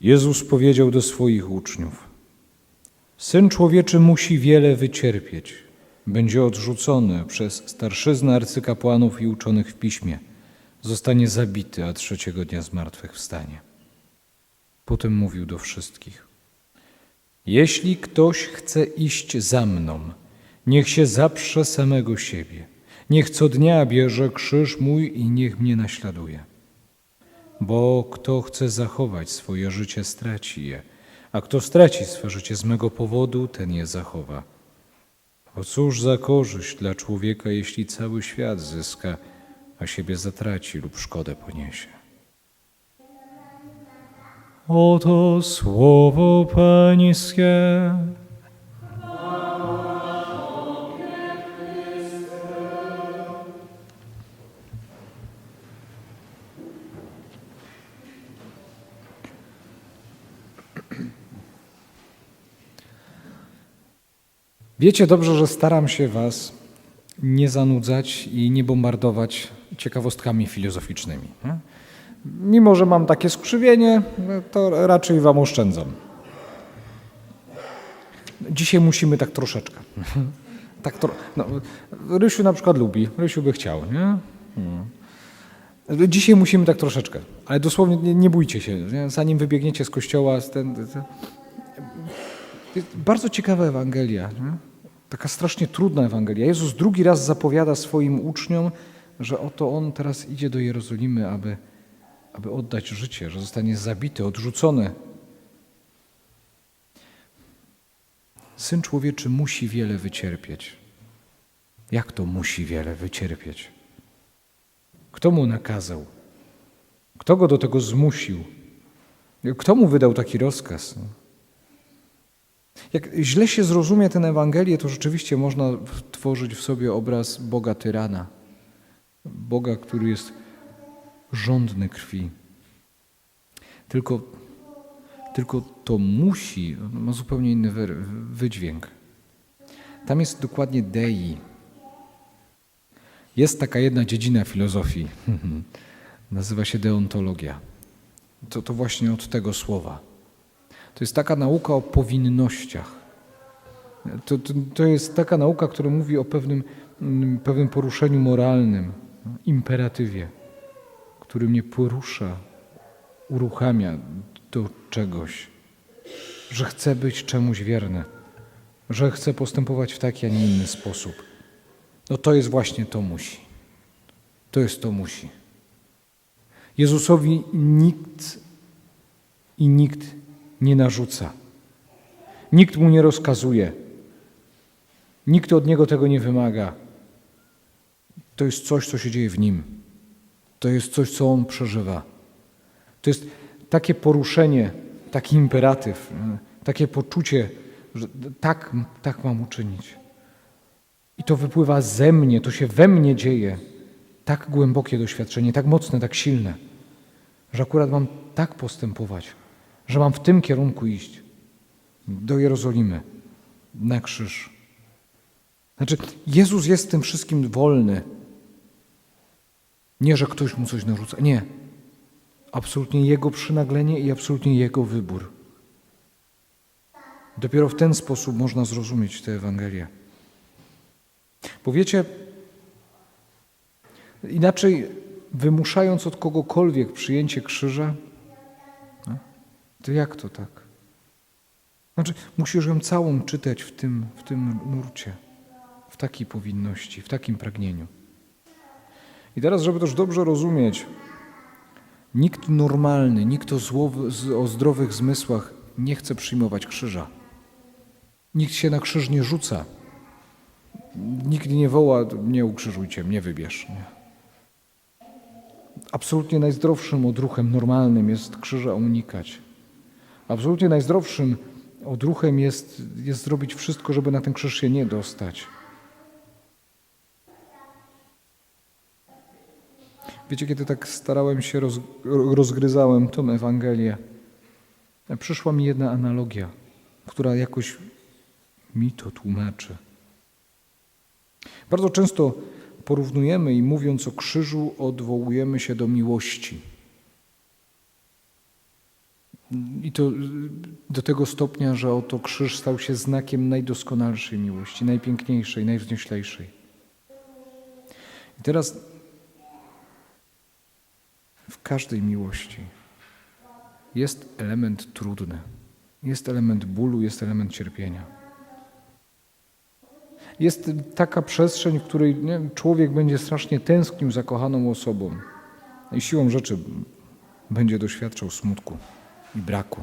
Jezus powiedział do swoich uczniów: Syn człowieczy musi wiele wycierpieć. Będzie odrzucony przez starszyznę arcykapłanów i uczonych w piśmie. Zostanie zabity, a trzeciego dnia zmartwychwstanie. Potem mówił do wszystkich: Jeśli ktoś chce iść za mną, niech się zaprze samego siebie. Niech co dnia bierze krzyż mój i niech mnie naśladuje. Bo kto chce zachować swoje życie, straci je, a kto straci swe życie z mego powodu, ten je zachowa. Bo cóż za korzyść dla człowieka, jeśli cały świat zyska, a siebie zatraci lub szkodę poniesie. Oto słowo Pańskie. Wiecie dobrze, że staram się Was nie zanudzać i nie bombardować ciekawostkami filozoficznymi. Mimo, że mam takie skrzywienie, to raczej Wam oszczędzam. Dzisiaj musimy tak troszeczkę. Tak tro... no, Rysiu na przykład lubi, Rysiu by chciał. Nie? No. Dzisiaj musimy tak troszeczkę, ale dosłownie nie, nie bójcie się, nie? zanim wybiegniecie z kościoła. Z ten, ten, bardzo ciekawa Ewangelia. Nie? Taka strasznie trudna Ewangelia. Jezus drugi raz zapowiada swoim uczniom, że oto On teraz idzie do Jerozolimy, aby, aby oddać życie, że zostanie zabity, odrzucony. Syn człowieczy musi wiele wycierpieć. Jak to musi wiele wycierpieć? Kto mu nakazał? Kto go do tego zmusił? Kto mu wydał taki rozkaz? Jak źle się zrozumie tę Ewangelię, to rzeczywiście można tworzyć w sobie obraz Boga tyrana. Boga, który jest żądny krwi. Tylko, tylko to musi, ma zupełnie inny wy- wydźwięk. Tam jest dokładnie dei. Jest taka jedna dziedzina filozofii, nazywa się deontologia. To, to właśnie od tego słowa. To jest taka nauka o powinnościach. To, to, to jest taka nauka, która mówi o pewnym, mm, pewnym poruszeniu moralnym, imperatywie, który mnie porusza, uruchamia do czegoś, że chcę być czemuś wierny, że chcę postępować w taki, a nie inny sposób. No to jest właśnie to musi. To jest to musi. Jezusowi nikt i nikt nie narzuca. Nikt mu nie rozkazuje. Nikt od niego tego nie wymaga. To jest coś, co się dzieje w nim. To jest coś, co on przeżywa. To jest takie poruszenie, taki imperatyw, takie poczucie, że tak, tak mam uczynić. I to wypływa ze mnie, to się we mnie dzieje. Tak głębokie doświadczenie, tak mocne, tak silne, że akurat mam tak postępować, że mam w tym kierunku iść do Jerozolimy, na krzyż. Znaczy, Jezus jest tym wszystkim wolny. Nie, że ktoś mu coś narzuca. Nie. Absolutnie Jego przynaglenie i absolutnie Jego wybór. Dopiero w ten sposób można zrozumieć tę Ewangelię. Bo wiecie, inaczej wymuszając od kogokolwiek przyjęcie krzyża, to jak to tak? Znaczy, musisz ją całą czytać w tym, w tym nurcie, w takiej powinności, w takim pragnieniu. I teraz, żeby też dobrze rozumieć, nikt normalny, nikt o, zło, o zdrowych zmysłach nie chce przyjmować krzyża. Nikt się na krzyż nie rzuca. Nikt nie woła, nie ukrzyżujcie mnie, wybierz. Nie. Absolutnie najzdrowszym odruchem normalnym jest krzyża unikać. Absolutnie najzdrowszym odruchem jest, jest zrobić wszystko, żeby na ten krzyż się nie dostać. Wiecie, kiedy tak starałem się, roz, rozgryzałem tą Ewangelię, przyszła mi jedna analogia, która jakoś mi to tłumaczy. Bardzo często porównujemy i mówiąc o krzyżu, odwołujemy się do miłości. I to y, do tego stopnia, że oto krzyż stał się znakiem najdoskonalszej miłości, najpiękniejszej, najwznioślejszej. I teraz w każdej miłości jest element trudny, jest element bólu, jest element cierpienia. Jest taka przestrzeń, w której człowiek będzie strasznie tęsknił za kochaną osobą i siłą rzeczy będzie doświadczał smutku i braku.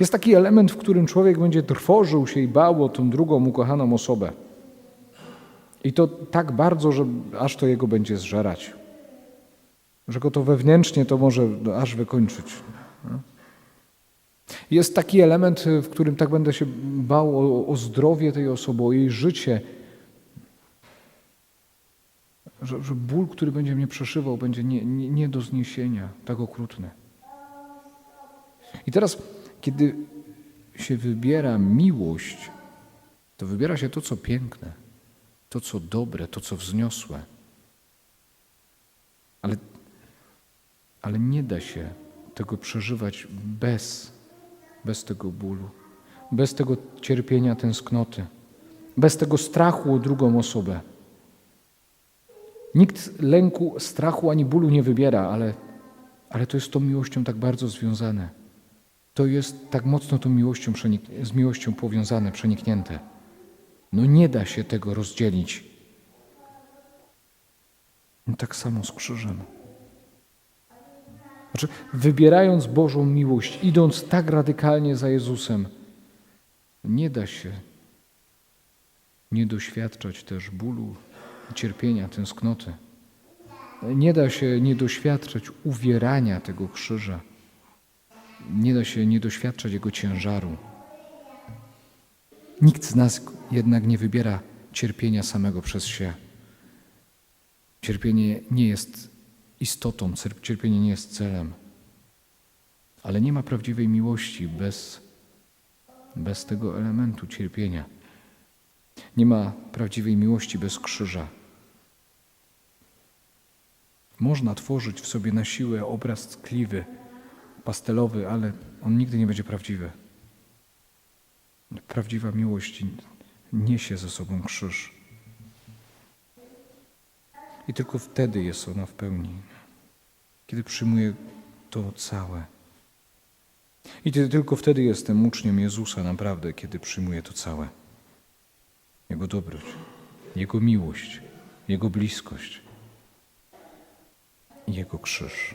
Jest taki element, w którym człowiek będzie trwożył się i bał o tą drugą ukochaną osobę. I to tak bardzo, że aż to jego będzie zżerać. Że go to wewnętrznie to może aż wykończyć. Jest taki element, w którym tak będę się bał o, o zdrowie tej osoby, o jej życie, że, że ból, który będzie mnie przeszywał, będzie nie, nie, nie do zniesienia, tak okrutny. I teraz, kiedy się wybiera miłość, to wybiera się to, co piękne, to, co dobre, to, co wzniosłe. Ale, ale nie da się tego przeżywać bez, bez tego bólu, bez tego cierpienia, tęsknoty, bez tego strachu o drugą osobę. Nikt lęku, strachu ani bólu nie wybiera, ale, ale to jest z tą miłością tak bardzo związane. To jest tak mocno tą miłością z miłością powiązane, przeniknięte. No nie da się tego rozdzielić. No tak samo z krzyżem. Znaczy, wybierając Bożą miłość, idąc tak radykalnie za Jezusem, nie da się nie doświadczać też bólu, cierpienia, tęsknoty. Nie da się nie doświadczać uwierania tego krzyża. Nie da się nie doświadczać jego ciężaru. Nikt z nas jednak nie wybiera cierpienia samego przez się. Cierpienie nie jest istotą, cierpienie nie jest celem. Ale nie ma prawdziwej miłości bez, bez tego elementu cierpienia. Nie ma prawdziwej miłości bez krzyża. Można tworzyć w sobie na siłę obraz tkliwy, pastelowy, ale on nigdy nie będzie prawdziwy. Prawdziwa miłość niesie ze sobą krzyż. I tylko wtedy jest ona w pełni, kiedy przyjmuje to całe. I tylko wtedy jestem uczniem Jezusa naprawdę, kiedy przyjmuję to całe. Jego dobroć, Jego miłość, Jego bliskość, Jego krzyż.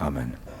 Amen.